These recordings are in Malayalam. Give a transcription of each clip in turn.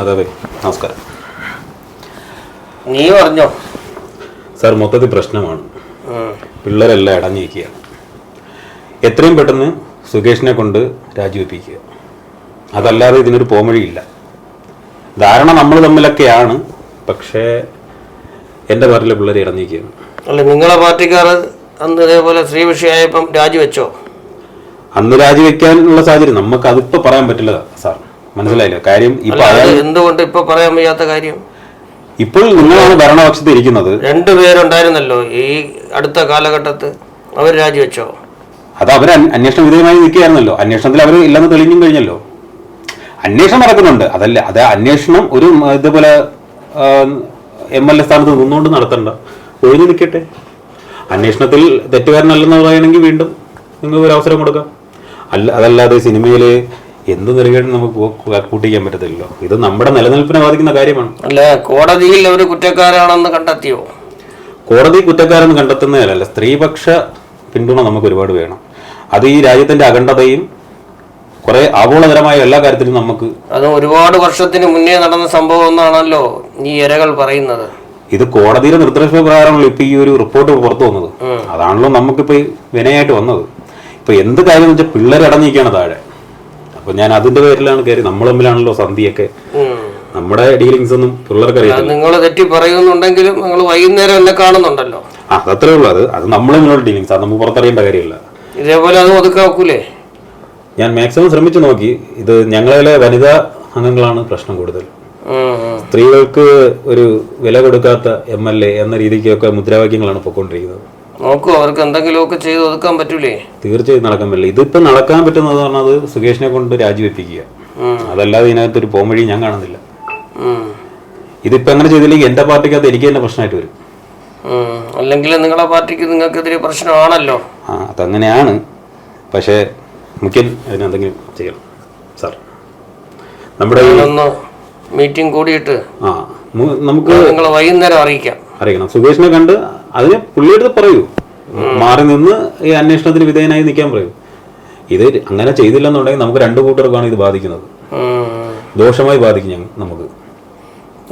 അതെ നമസ്കാരം. നീ പറഞ്ഞോ. സാർ മൊത്തത്തിൽ പ്രശ്നമാണ്. പിള്ളേരെല്ലാം അടങ്ങിയിരിക്കുകയാണ്. എത്രയും പെട്ടെന്ന് സുകേഷിനെ കൊണ്ട് രാജിവെപ്പിക്കുക. അതല്ലാതെ ഇതിനൊരു പോംവഴിയില്ല. ധാരണ നമ്മൾ തമ്മിലൊക്കെയാണ് പക്ഷേ എന്റെ പാർട്ടിയിലെ പിള്ളേർ ഇടഞ്ഞിരിക്കുകയാണ് അല്ല നിങ്ങളെ പാർട്ടിക്കാർ അന്ന് ഇതേപോലെ സ്ത്രീ വിഷയമായപ്പം രാജിവെച്ചോ? അന്ന് രാജിവെക്കാനുള്ള സാഹചര്യം നമുക്ക് അതിപ്പോ പറയാൻ പറ്റില്ല സാർ. മനസ്സിലായില്ല? കാര്യം ഇപ്പൊ എന്തുകൊണ്ട് ഇപ്പൊ പറയാൻ വയ്യാത്ത കാര്യം? ഇപ്പോൾ നിങ്ങളാണ് ഭരണപക്ഷത്ത് ഇരിക്കുന്നത്. രണ്ടുപേരുണ്ടായിരുന്നല്ലോ ഈ അടുത്ത കാലഘട്ടത്ത്. അവർ രാജിവെച്ചോ? അത് അവർ അന്വേഷണ വിധേയമായി നിൽക്കുകയായിരുന്നല്ലോ. അന്വേഷണത്തിൽ അവർ ഇല്ലെന്ന് തെളിഞ്ഞും കഴിഞ്ഞല്ലോ. അന്വേഷണം നടക്കുന്നുണ്ട്. അതല്ല അത് അന്വേഷണം ഒരു ഇതുപോലെ എം എൽ എ സ്ഥാനത്ത് നിന്നുകൊണ്ട് നടത്തണ്ട. ഒഴിഞ്ഞു നിൽക്കട്ടെ. അന്വേഷണത്തിൽ തെറ്റുകാരനല്ലെന്ന് പറയുകയാണെങ്കിൽ വീണ്ടും നിങ്ങൾക്ക് ഒരു അവസരം കൊടുക്കാം. അല്ല അതല്ലാതെ സിനിമയിൽ എന്ത് നെറുകേടും നമുക്ക് കൂട്ടിക്കാൻ പറ്റത്തില്ലല്ലോ. ഇത് നമ്മുടെ നിലനിൽപ്പിനെ ബാധിക്കുന്ന കാര്യമാണ്. അല്ല കോടതിയിൽ അവർ കുറ്റക്കാരാണെന്ന് കണ്ടെത്തിയോ? കോടതി കുറ്റക്കാരെന്ന് കണ്ടെത്തുന്നതല്ല സ്ത്രീപക്ഷ പിന്തുണ നമുക്ക് ഒരുപാട് വേണം. അത് ഈ രാജ്യത്തിന്റെ അഖണ്ഡതയും കുറെ ആഗോളതരമായ എല്ലാ കാര്യത്തിലും നമുക്ക് അത് ഒരുപാട് വർഷത്തിന് മുന്നേ നടന്ന സംഭവം എന്നാണല്ലോ ഈ ഇരകൾ പറയുന്നത്. ഇത് കോടതിയുടെ നിർദ്ദേശപ്രകാരമാണല്ലോ ഇപ്പൊ ഈ ഒരു റിപ്പോർട്ട് പുറത്തു വന്നത്. അതാണല്ലോ നമുക്കിപ്പോ വിനയായിട്ട് വന്നത്. ഇപ്പൊ എന്ത് കാര്യം വെച്ചാൽ പിള്ളേർ അടഞ്ഞിരിക്കുകയാണ് താഴെ. അപ്പൊ ഞാൻ അതിന്റെ പേരിലാണ് കയറി നമ്മൾ തമ്മിലാണല്ലോ സന്ധിയൊക്കെ. നമ്മുടെ ഡീലിങ്സ് ഒന്നും പിള്ളേർക്ക് അറിയാം നിങ്ങൾ തെറ്റി പറയുന്നുണ്ടെങ്കിലും നിങ്ങൾ വൈകുന്നേരം എന്നെ കാണുന്നുണ്ടല്ലോ. ആ അതത്രേ ഉള്ളൂ. അത് അത് നമ്മൾ തമ്മിലുള്ള ഡീലിങ്സ് അത് നമുക്ക് പുറത്തറിയേണ്ട കാര്യമില്ല. ഇതേപോലെ അത് ഒതുക്കാക്കൂലേ ഞാൻ മാക്സിമം ശ്രമിച്ചു നോക്കി. ഇത് ഞങ്ങളിലെ വനിതാ അംഗങ്ങളാണ് പ്രശ്നം കൂടുതൽ. സ്ത്രീകൾക്ക് ഒരു വില കൊടുക്കാത്ത എം എൽ എ എന്ന രീതിക്കൊക്കെ മുദ്രാവാക്യങ്ങളാണ് പൊയ്ക്കൊണ്ടിരിക്കുന്നത് നോക്കൂ അവർക്ക് എന്തെങ്കിലുമൊക്കെ ചെയ്ത് ഒതുക്കാൻ പറ്റൂലേ? തീർച്ചയായും നടക്കാൻ പറ്റില്ല. ഇതിപ്പോ നടക്കാൻ പറ്റുന്നത് പറഞ്ഞത് സുകേഷിനെ കൊണ്ട് രാജിവെപ്പിക്കുക. അതല്ലാതെ ഇതിനകത്ത് ഒരു പോംവഴി ഞാൻ കാണുന്നില്ല. ഇതിപ്പോ അങ്ങനെ ചെയ്തില്ലെങ്കിൽ എന്റെ പാർട്ടിക്കകത്ത് എനിക്ക് തന്നെ പ്രശ്നമായിട്ട് വരും. അല്ലെങ്കിൽ നിങ്ങളെ പാർട്ടിക്ക് നിങ്ങൾക്കെതിരെ പ്രശ്നമാണല്ലോ. ആ അതങ്ങനെയാണ്. പക്ഷേ മുഖ്യൻ അതിനെന്തെങ്കിലും ചെയ്യണം. സാർ നമ്മുടെ മീറ്റിംഗ് കൂടിയിട്ട് ആ നമുക്ക് നിങ്ങളെ വൈകുന്നേരം അറിയിക്കാം. അറിയിക്കണം. സുകേഷിനെ കണ്ട് അതിന് പുള്ളിയെടുത്ത് പറയൂ. മാറി നിന്ന് ഈ അന്വേഷണത്തിന് വിധേയനായി നിൽക്കാൻ പറയൂ. ഇത് അങ്ങനെ ചെയ്തില്ലെന്നുണ്ടെങ്കിൽ നമുക്ക് രണ്ടു കൂട്ടർക്കാണ് ഇത് ബാധിക്കുന്നത്. ദോഷമായി ബാധിക്കും ഞങ്ങൾ നമുക്ക്.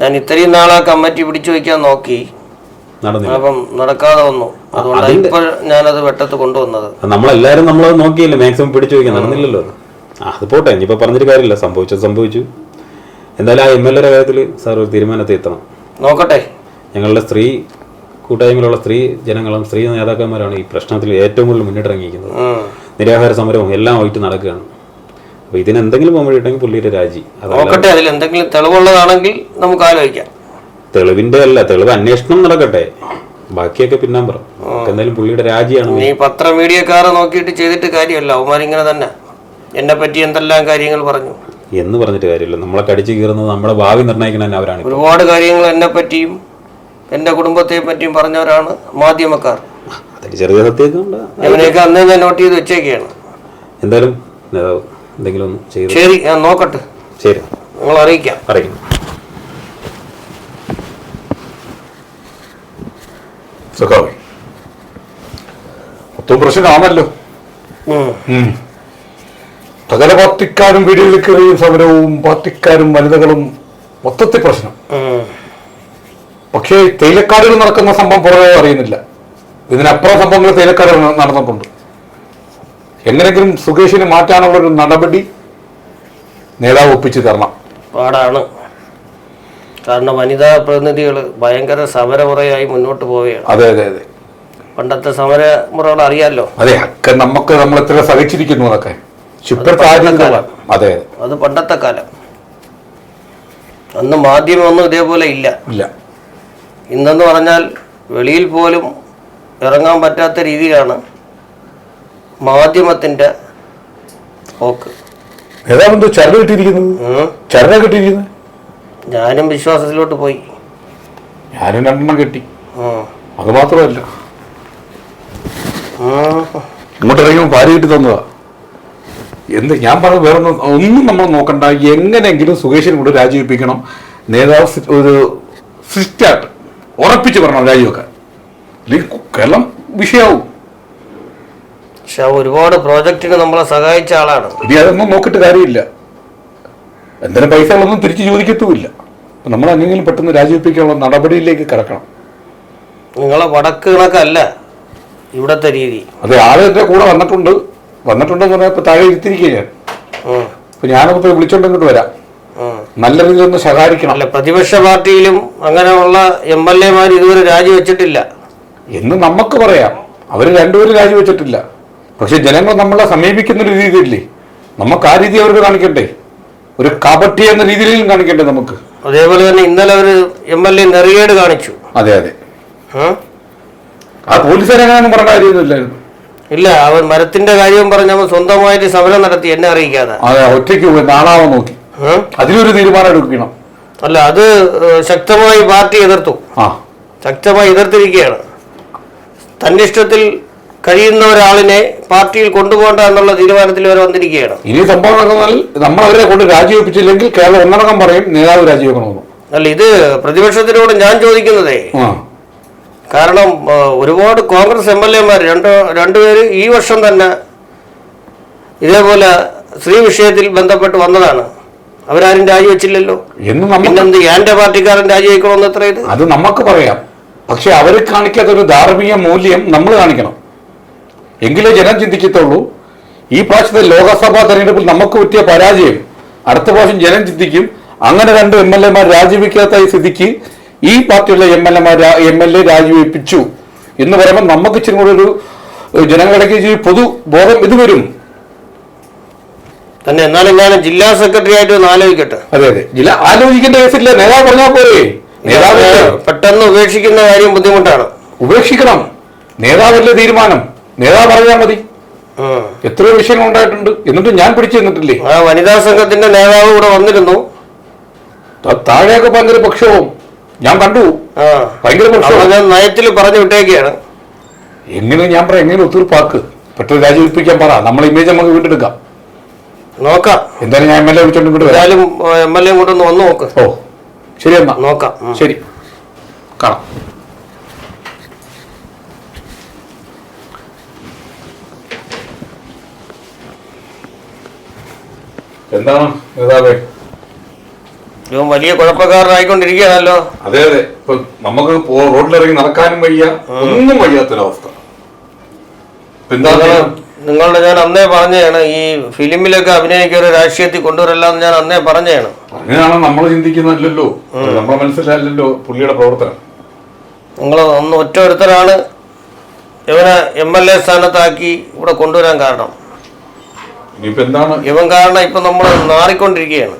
ഞാൻ ഇത്രയും നാളെ കമ്മിറ്റി പിടിച്ചു വയ്ക്കാൻ നോക്കി. അപ്പം നടക്കാതെ വന്നു. അതുകൊണ്ടാണ് ഇപ്പോൾ ഞാനത് വെട്ടത്ത് കൊണ്ടുവന്നത്. നമ്മളെല്ലാരും നമ്മൾ നമ്മളത് നോക്കിയല്ലേ മാക്സിമം പിടിച്ചു വയ്ക്കാൻ? നടന്നില്ലല്ലോ അത്. പോട്ടെ. ഇനിയിപ്പോൾ പറഞ്ഞിട്ട് കാര്യമില്ല. സംഭവിച്ചത് സംഭവിച്ചു. എന്തായാലും ആ എം എൽ എയുടെ കാര്യത്തിൽ സാർ ഒരു തീരുമാനത്തിൽ എത്തണം. നോക്കട്ടെ. ഞങ്ങളുടെ സ്ത്രീ കൂട്ടായ്മയിലുള്ള സ്ത്രീ ജനങ്ങളും സ്ത്രീ നേതാക്കന്മാരാണ് ഈ പ്രശ്നത്തിൽ ഏറ്റവും കൂടുതൽ മുന്നിട്ടിറങ്ങിയിരിക്കുന്നത്. നിരാഹാര സമരവും എല്ലാം ആയിട്ട് നടക്കുകയാണ്. അപ്പോൾ ഇതിന് എന്തെങ്കിലും വേണ്ടിയിട്ടെങ്കിൽ പുള്ളിയുടെ രാജി. നോക്കട്ടെ അതിൽ എന്തെങ്കിലും തെളിവുള്ളതാണെങ്കിൽ നമുക്ക് ആലോചിക്കാം. തെളിവിന്റെ അല്ല തെളിവ് അന്വേഷണം നടക്കട്ടെ. ബാക്കിയൊക്കെ പിന്നാൻ പറ നമുക്ക് എന്തായാലും പുള്ളിയുടെ രാജിയാണ് നീ പത്ര മീഡിയക്കാരെ നോക്കിയിട്ട് ചെയ്തിട്ട് കാര്യമല്ല. അവന്മാരിങ്ങനെ തന്നെ. എന്നെ പറ്റി എന്തെല്ലാം കാര്യങ്ങൾ പറഞ്ഞു. എന്ന് പറഞ്ഞിട്ട് കാര്യമില്ല. നമ്മളെ കടിച്ചു കീറുന്നത് നമ്മുടെ ഭാവി നിർണയിക്കണം അവരാണ് ഒരുപാട് കാര്യങ്ങൾ എന്നെ പറ്റിയും എന്റെ കുടുംബത്തെ പറ്റിയും പറഞ്ഞവരാണ് മാധ്യമക്കാർ. ചെറിയ സത്യമൊക്കെ അന്നേ ഞാൻ നോട്ട് ചെയ്ത് വെച്ചേക്കാണ്. എന്തായാലും നേതാവ് എന്തെങ്കിലും ഒന്ന് ചെയ്ത് ശരി ഞാൻ നോക്കട്ടെ. ശരി. നിങ്ങൾ അറിയിക്കാം. അറിയിക്കും. മൊത്തം പ്രശ്നമാണല്ലോ. സകല പാർട്ടിക്കാരും വീടുകളിൽ കയറിയും സമരവും പാർട്ടിക്കാരും വനിതകളും മൊത്തത്തിൽ പ്രശ്നം. പക്ഷേ തേയിലക്കാടുകൾ നടക്കുന്ന സംഭവം പുറകെ അറിയുന്നില്ല ഇതിനപ്പുറം സംഭവങ്ങൾ തേയിലക്കാട് നടന്നിട്ടുണ്ട്. എങ്ങനെങ്കിലും സുകേഷിനെ മാറ്റാനുള്ള ഒരു നടപടി നേതാവ് ഒപ്പിച്ചു തരണം. പാടാണ്. കാരണം വനിതാ പ്രതിനിധികൾ ഭയങ്കര സമരമുറയായി മുന്നോട്ട് പോവുകയാണ്. അതെ അതെ അതെ. പണ്ടത്തെ സമരമുറകൾ അറിയാലോ? അതെ ഒക്കെ നമുക്ക് നമ്മൾ എത്ര സഹിച്ചിരിക്കുന്നു അതൊക്കെ അതെ. അത് പണ്ടത്തെ കാലം. അന്ന് മാധ്യമമൊന്നും ഇതേപോലെ ഇല്ല. ഇല്ല. ഇന്നെന്ന് പറഞ്ഞാൽ വെളിയിൽ പോലും ഇറങ്ങാൻ പറ്റാത്ത രീതിയാണ് മാധ്യമത്തിന്റെ പോക്ക്. ഉം. ഞാനും വിശ്വാസത്തിലോട്ട് പോയി. ഞാനും രണ്ടെണ്ണം കിട്ടി. അത് മാത്രമല്ല. ഇങ്ങോട്ട് ഇറങ്ങുമ്പോൾ ഭാര്യ കിട്ടി തന്നതാ. എന്ത്? ഞാൻ പറഞ്ഞ വേറെ ഒന്നും നമ്മൾ നോക്കണ്ട. എങ്ങനെയെങ്കിലും സുകേഷിനെ കൂടെ രാജിവെപ്പിക്കണം. നേതാവ് ഒരു സിസ്റ്റായിട്ട് ഉറപ്പിച്ച് പറയണം രാജിവെക്കാൻ അല്ലെങ്കിൽ കേരളം വിഷയാവും പക്ഷെ ഒരുപാട് പ്രോജക്റ്റിന് നമ്മളെ സഹായിച്ച ആളാണ്. ഇനി അതൊന്നും നോക്കിയിട്ട് കാര്യമില്ല. എന്തിനും പൈസകളൊന്നും തിരിച്ചു ചോദിക്കത്തുമില്ല. അപ്പൊ നമ്മൾ എങ്ങനെയും പെട്ടെന്ന് രാജിവെപ്പിക്കാനുള്ള നടപടിയിലേക്ക് കിടക്കണം. നിങ്ങളെ വടക്ക് കണക്കല്ല ഇവിടത്തെ രീതി. അത് ആളെ കൂടെ വന്നിട്ടുണ്ട്. വന്നിട്ടുണ്ടെന്ന് പറഞ്ഞാൽ ഇപ്പൊ താഴെ ഇരുത്തിരിക്കുക ഞാൻ. ഞാനൊന്ന് പോയി വിളിച്ചോണ്ടിങ്ങോട്ട് വരാം. നല്ല രീതിയിൽ ഒന്ന് സഹായിക്കണം അല്ല പ്രതിപക്ഷ പാർട്ടിയിലും അങ്ങനെയുള്ള എം എൽ എമാർ ഇതുവരെ രാജിവെച്ചിട്ടില്ല. എന്ന് നമുക്ക് പറയാം. അവർ രണ്ടുപേരും രാജിവെച്ചിട്ടില്ല. പക്ഷെ ജനങ്ങൾ നമ്മളെ സമീപിക്കുന്ന ഒരു രീതിയില്ലേ? നമുക്ക് ആ രീതി അവർക്ക് കാണിക്കണ്ടേ? ഒരു കബട്ടി എന്ന രീതിയിലും കാണിക്കണ്ടേ നമുക്ക്? അതേപോലെ തന്നെ ഇന്നലെ അവർ എം എൽ എ നെറിയേട് കാണിച്ചു. അതെ അതെ. ആ? പോലീസുകാരെങ്ങാനും പറഞ്ഞ കാര്യമൊന്നുമില്ലായിരുന്നു ഇല്ല അവൻ മരത്തിന്റെ കാര്യം പറഞ്ഞവൻ സ്വന്തമായിട്ട് സമരം നടത്തി എന്നെ അറിയിക്കാതെ. അതെ ഒറ്റയ്ക്ക് പോയി നാളാവാൻ നോക്കി? അതിലൊരു തീരുമാനം എടുക്കണം. അല്ല അത് ശക്തമായി പാർട്ടി എതിർത്തു. ശക്തമായി എതിർത്തിരിക്കുകയാണ്. തന്റെ ഇഷ്ടത്തിൽ കഴിയുന്ന ഒരാളിനെ പാർട്ടിയിൽ കൊണ്ടുപോകണ്ട എന്നുള്ള തീരുമാനത്തിൽ വരെ വന്നിരിക്കുകയാണ്. ഇനി സംഭവം നടന്നാൽ നമ്മൾ അവരെ കൊണ്ട് രാജിവെപ്പിച്ചില്ലെങ്കിൽ കേരളം ഒന്നടങ്കം പറയും നേതാവ് രാജിവെക്കണമെന്ന്. അല്ല ഇത് പ്രതിപക്ഷത്തിനോട് ഞാൻ ചോദിക്കുന്നതേ. കാരണം ഒരുപാട് കോൺഗ്രസ് എം എൽ എമാർ രണ്ട് രണ്ടുപേര് ഈ വർഷം തന്നെ ഇതേപോലെ സ്ത്രീ വിഷയത്തിൽ ബന്ധപ്പെട്ട് വന്നതാണ്. അവരാരും രാജിവെച്ചില്ലല്ലോ. എന്ന് നമുക്ക് പിന്നെന്ത് എന്റെ പാർട്ടിക്കാരൻ രാജിവെക്കണമെന്ന് എത്ര ഇത്? അത് നമുക്ക് പറയാം. പക്ഷെ അവർ കാണിക്കാത്ത ഒരു ധാർമ്മിക മൂല്യം നമ്മൾ കാണിക്കണം. എങ്കിലേ ജനം ചിന്തിക്കത്തുള്ളൂ. ഈ പ്രാവശ്യത്തെ ലോകസഭാ തെരഞ്ഞെടുപ്പിൽ നമുക്ക് പറ്റിയ പരാജയം അടുത്ത പ്രാവശ്യം ജനം ചിന്തിക്കും. അങ്ങനെ രണ്ട് എം എൽ എമാർ രാജിവെക്കാത്ത ഈ സ്ഥിതിക്ക് ഈ പാർട്ടിയുള്ള എം എൽ എമാർ എം എൽ എ രാജിവെപ്പിച്ചു എന്ന് പറയുമ്പോൾ നമുക്ക് ഇച്ചിരി കൂടെ ഒരു ജനങ്ങളുടെ പൊതു ബോധം ഇത് വരും. തന്നെ. എന്നാലും ഞാൻ ജില്ലാ സെക്രട്ടറി ആയിട്ട് ഒന്ന് ആലോചിക്കട്ടെ. അതെ അതെ. ജില്ല ആലോചിക്കേണ്ട കേസില്ല. നേതാവ് പറഞ്ഞാൽ പോരെ. നേതാവ് പെട്ടെന്ന് ഉപേക്ഷിക്കുന്ന കാര്യം ബുദ്ധിമുട്ടാണ്. ഉപേക്ഷിക്കണം. നേതാവല്ലേ തീരുമാനം? നേതാവ് പറഞ്ഞാൽ മതി. എത്രയോ വിഷയങ്ങൾ ഉണ്ടായിട്ടുണ്ട്. എന്നിട്ടും ഞാൻ പിടിച്ചു തന്നിട്ടില്ലേ ആ വനിതാ സംഘത്തിന്റെ നേതാവ് ഇവിടെ വന്നിരുന്നു. താഴെയൊക്കെ ഭയങ്കര പക്ഷവും. ഞാൻ കണ്ടു. ഭയങ്കര പക്ഷവും. നയത്തിൽ പറഞ്ഞു വിട്ടേക്കാണ്. എങ്ങനെ ഞാൻ പറയാം? എങ്ങനെ ഒത്തുതീർപ്പാക്ക്? പെട്ടെന്ന് രാജിവെപ്പിക്കാൻ പറ. നമ്മളെ ഇമേജ് നമുക്ക് വീണ്ടെടുക്കാം. നോക്കാം. എന്തായാലും ഞാൻ എം എൽ എ വിളിച്ചോണ്ട് ഇങ്ങോട്ട് വരാം. എന്തായാലും എം എൽ എ കൂടെ ഒന്ന് വന്ന് നോക്ക്. ഓ ശരി എന്നാ. നോക്കാം. ഉം. ശരി. കാണാം. എന്താണ് നേതാവേ? ഇവൻ വലിയ കുഴപ്പക്കാരനായിക്കൊണ്ടിരിക്കുകയാണല്ലോ. അതെ അതെ. ഇപ്പൊ നമുക്ക് പോ- റോഡിലിറങ്ങി നടക്കാനും വയ്യ. ഒന്നും വയ്യാത്തൊരവസ്ഥ. ഇപ്പൊ എന്താ? നിങ്ങളുടെ ഞാൻ അന്നേ പറഞ്ഞതാണ് ഈ ഫിലിമിലൊക്കെ അഭിനയിക്കുന്ന രാഷ്ട്രീയത്തിൽ കൊണ്ടുവരല്ലാന്ന് ഞാൻ അന്നേ പറഞ്ഞതാണ് അങ്ങനെയാണ് നമ്മൾ ചിന്തിക്കുന്നല്ലോ നമ്മളെ മനസ്സിലല്ലല്ലോ പുള്ളിയുടെ പ്രവർത്തനം. നിങ്ങൾ ഒന്ന് ഒറ്റ ഒരുത്തരാണ് ഇവനെ എം എൽ എ സ്ഥാനത്താക്കി ഇവിടെ കൊണ്ടുവരാൻ കാരണം. എന്താണ്? ഇവൻ കാരണം ഇപ്പൊ നമ്മൾ മാറിക്കൊണ്ടിരിക്കുകയാണ്?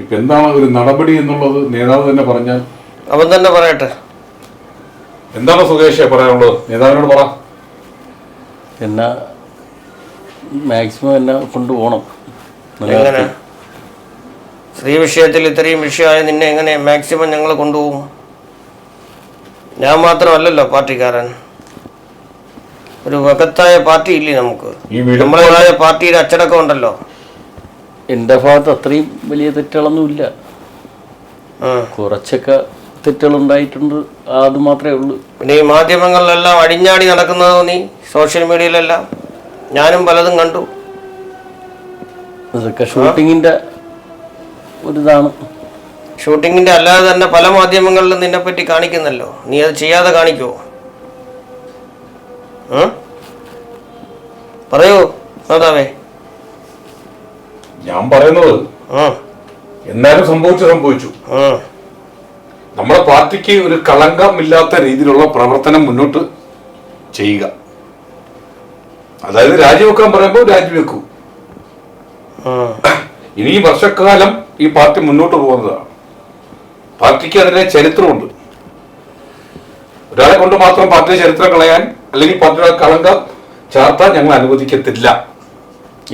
ഇപ്പൊ എന്താണ് ഒരു നടപടി എന്നുള്ളത് നേതാവ് തന്നെ പറഞ്ഞാൽ? അവൻ തന്നെ പറയട്ടെ. എന്താണ് സുകേഷ് പറയാനുള്ളത്? നേതാവിനോട് പറ. എന്നെ മാക്സിമം എന്നെ കൊണ്ടുപോകണം എങ്ങനെ? സ്ത്രീ വിഷയത്തിൽ ഇത്രയും വിഷയമായ നിന്നെ എങ്ങനെ മാക്സിമം ഞങ്ങൾ കൊണ്ടുപോകും? ഞാൻ മാത്രമല്ലല്ലോ പാർട്ടിക്കാരൻ. ഒരു വകത്തായ പാർട്ടി ഇല്ലേ നമുക്ക്? നമ്മളേതായ പാർട്ടിയുടെ അച്ചടക്കം ഉണ്ടല്ലോ. എന്റെ ഭാഗത്ത് അത്രയും വലിയ തെറ്റുകളൊന്നുമില്ല. കുറച്ചൊക്കെ തെറ്റുകളുണ്ടായിട്ടുണ്ട്. അത് മാത്രമേ ഉള്ളൂ. പിന്നെ ഈ മാധ്യമങ്ങളിലെല്ലാം അടിഞ്ഞാടി നടക്കുന്നത് നീ? സോഷ്യൽ മീഡിയയിലെല്ലാം. ഞാനും പലതും കണ്ടു. അതൊക്കെ ഷൂട്ടിങ്ങിന്റെ ഒരിതാണ്. ഷൂട്ടിങ്ങിന്റെ അല്ലാതെ തന്നെ പല മാധ്യമങ്ങളിലും നിന്നെ പറ്റി കാണിക്കുന്നല്ലോ. നീ അത് ചെയ്യാതെ കാണിക്കുമോ ഉം? പറയൂ നേതാവേ ഞാൻ പറയുന്നത് എന്നാലും സംഭവിച്ചു സംഭവിച്ചു. നമ്മുടെ പാർട്ടിക്ക് ഒരു കളങ്കമില്ലാത്ത രീതിയിലുള്ള പ്രവർത്തനം മുന്നോട്ട് ചെയ്യുക. അതായത് രാജിവെക്കാൻ പറയുമ്പോൾ രാജിവെക്കൂ. ഇനി ഈ വർഷക്കാലം ഈ പാർട്ടി മുന്നോട്ട് പോകുന്നതാണ് പാർട്ടിക്ക് അതിന്റെ ചരിത്രമുണ്ട്. ഒരാളെ കൊണ്ട് മാത്രം പാർട്ടിയുടെ ചരിത്രം കളയാൻ അല്ലെങ്കിൽ പാർട്ടിയുടെ കളങ്ക ചാർത്താൻ ഞങ്ങൾ അനുവദിക്കത്തില്ല.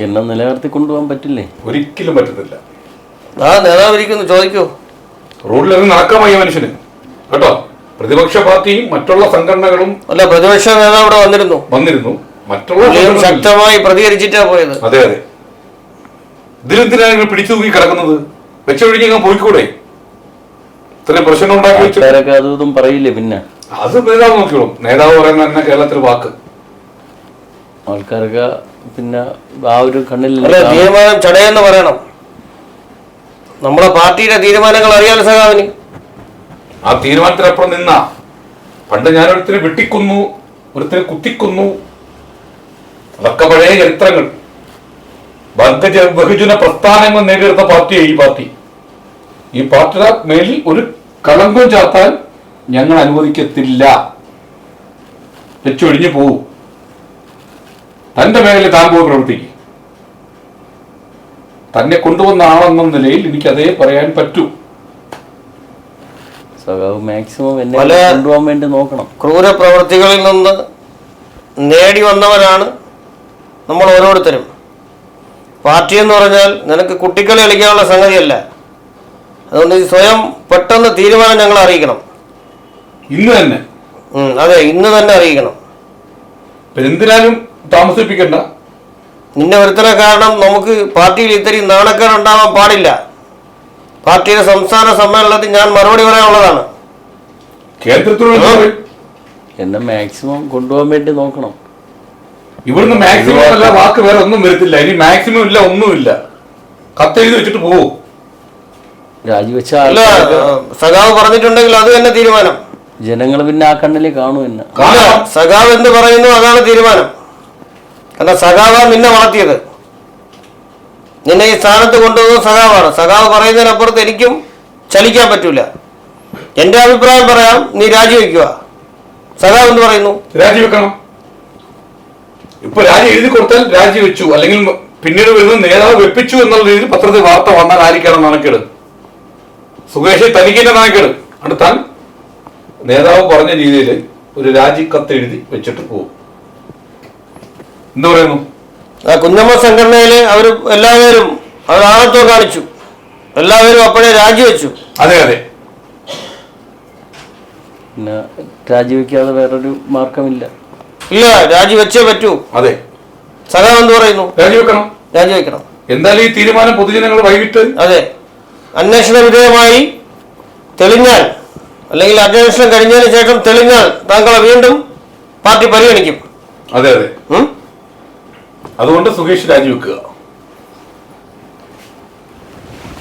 എണ്ണം നിലനിർത്തി കൊണ്ടുപോകാൻ പറ്റില്ലേ? ഒരിക്കലും പറ്റത്തില്ല. ആ നേതാവ് ഇരിക്കുന്നു. ചോദിക്കൂ. റോഡിൽ അത് നടക്കാൻ വയ്യ മനുഷ്യന്. കേട്ടോ? പ്രതിപക്ഷ പാർട്ടിയും മറ്റുള്ള സംഘടനകളും അല്ല പ്രതിപക്ഷ നേതാവ് ഇവിടെ വന്നിരുന്നു. വന്നിരുന്നു. മറ്റുള്ള ശക്തമായി പ്രതികരിച്ചിട്ടാ പോയത്. അതെ അതെ. ഇതിലെന്തിനാണ് നിങ്ങൾ പിടിച്ചു തൂക്കി കിടക്കുന്നത്? വെച്ചൊഴിഞ്ഞ് നിങ്ങൾ പോയിക്കൂടെ? ഇത്രയും പ്രശ്നം ഉണ്ടാക്കി വെച്ചു. ആൾക്കാരൊക്കെ അതും ഇതും പറയില്ലേ പിന്നെ? അത് നേതാവ് നോക്കിയോളും നേതാവ് പറയുന്ന തന്നെ കേരളത്തിൽ വാക്ക്. ആൾക്കാർക്ക് പിന്നെ ആ ഒരു കണ്ണിൽ തീരുമാനം ചടയെന്ന് പറയണം. നമ്മളെ പാർട്ടിയുടെ തീരുമാനങ്ങൾ അറിയാലോ സഖാവിന്. ആ തീരുമാനത്തിനപ്പുറം നിന്ന. പണ്ട് ഞാൻ ഒരുത്തിനെ വെട്ടിക്കുന്നു ഒരുത്തിനെ കുത്തിക്കുന്നു. അതൊക്കെ പഴയ ചരിത്രങ്ങൾ. ബഹുജ ബഹുജന പ്രസ്ഥാനങ്ങൾ നേടിയെടുത്ത പാർട്ടിയാണ് ഈ പാർട്ടി. ഈ പാർട്ടിയുടെ മേലിൽ ഒരു കളങ്കം ചാർത്താൻ ഞങ്ങൾ അനുവദിക്കത്തില്ല. വെച്ചൊഴിഞ്ഞു പോവും. തന്റെ മേഖലയിൽ താൻ പോയി പ്രവർത്തിക്കും. തന്നെ കൊണ്ടുവന്ന ആളെന്ന നിലയിൽ എനിക്ക് അതേ പറയാൻ പറ്റൂ. സഖാവ് മാക്സിമം എന്നെ പല- കൊണ്ടുപോകാൻ വേണ്ടി നോക്കണം. ക്രൂര പ്രവൃത്തികളിൽ നിന്ന് നേടി വന്നവരാണ് നമ്മൾ ഓരോരുത്തരും. പാർട്ടി എന്ന് പറഞ്ഞാൽ നിനക്ക് കുട്ടിക്കളി കളിക്കാനുള്ള സംഗതിയല്ല. അതുകൊണ്ട് ഈ സ്വയം പെട്ടെന്ന് തീരുമാനം ഞങ്ങൾ അറിയിക്കണം. ഇന്ന് തന്നെ. അതെ ഇന്ന് തന്നെ അറിയിക്കണം. എന്തിനാലും താമസിപ്പിക്കണ്ട. നിന്നെ ഒരുത്തനെ കാരണം നമുക്ക് പാർട്ടിയിൽ ഇത്രയും നാണക്കേട് ഉണ്ടാവാൻ പാടില്ല. പാർട്ടിയുടെ സംസ്ഥാന സമ്മേളനത്തിൽ ഞാൻ മറുപടി പറയാനുള്ളതാണ്. എന്നെ മാക്സിമം കൊണ്ടുപോകാൻ വേണ്ടി നോക്കണം. ഇവിടുന്ന് മാക്സിമം അല്ല വാക്ക് വേറെ ഒന്നും വരത്തില്ല. ഇനി മാക്സിമം ഇല്ല ഒന്നുമില്ല. കത്തെഴുതി വെച്ചിട്ട് പോവും. രാജിവെച്ച സഖാവ് പറഞ്ഞിട്ടുണ്ടെങ്കിൽ അത് തന്നെ തീരുമാനം. ജനങ്ങൾ പിന്നെ ആ കണ്ണിൽ കാണും എന്നെ. സഖാവ് എന്ത് പറയുന്നു അതാണ് തീരുമാനം. കാരണം സഖാവ നിന്നെ വളർത്തിയത്. നിന്നെ ഈ സ്ഥാനത്ത് കൊണ്ടുപോകുന്നത് സഖാവാണ്. സഖാവ് പറയുന്നതിനപ്പുറത്ത് എനിക്കും ചലിക്കാൻ പറ്റൂല. എന്റെ അഭിപ്രായം പറയാം നീ രാജിവെക്കുക. സഖാവ് എന്ന് പറയുന്നു? രാജിവെക്കണം. ഇപ്പൊ രാജി എഴുതി കൊടുത്താൽ രാജിവെച്ചു. അല്ലെങ്കിൽ പിന്നീട് വരുന്ന നേതാവ് വെപ്പിച്ചു എന്നുള്ള രീതിയിൽ പത്രത്തിൽ വാർത്ത വന്നാൽ ആയിരിക്കണം നാണക്കേട്. സുഖേഷ് തനിക്കിന്റെ നാണക്കേട്. അടുത്താൽ നേതാവ് പറഞ്ഞ രീതിയിൽ ഒരു രാജിക്കത്ത് എഴുതി വെച്ചിട്ട് പോകും എന്ത് പറയുന്നു? ആ കുഞ്ഞമ്മ സംഘടനയിൽ അവർ എല്ലാവരും അവർ ആണത്വം കാണിച്ചു. എല്ലാവരും അപ്പോഴേ രാജിവെച്ചു. അതെ അതെ. പിന്നെ രാജിവെക്കാതെ വേറൊരു മാർഗമില്ല. ഇല്ല രാജിവെച്ചേ പറ്റൂ. അതെ. സഖാവ് എന്ത് പറയുന്നു? രാജിവെക്കണം. രാജിവെക്കണം. എന്തായാലും ഈ തീരുമാനം പൊതുജനങ്ങൾ വൈകിട്ട് അതെ. അന്വേഷണ വിധേയമായി തെളിഞ്ഞാൽ അല്ലെങ്കിൽ അന്വേഷണം കഴിഞ്ഞതിന് ശേഷം തെളിഞ്ഞാൽ താങ്കളെ വീണ്ടും പാർട്ടി പരിഗണിക്കും. അതെ അതെ. ഉം? അതുകൊണ്ട് സുകേഷ് രാജിവെക്കുക.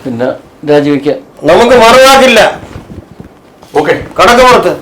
പിന്നെ രാജിവെക്കാം. നമുക്ക് മറുവാക്കില്ല ഓക്കെ. കണക്ക് പുറത്ത്.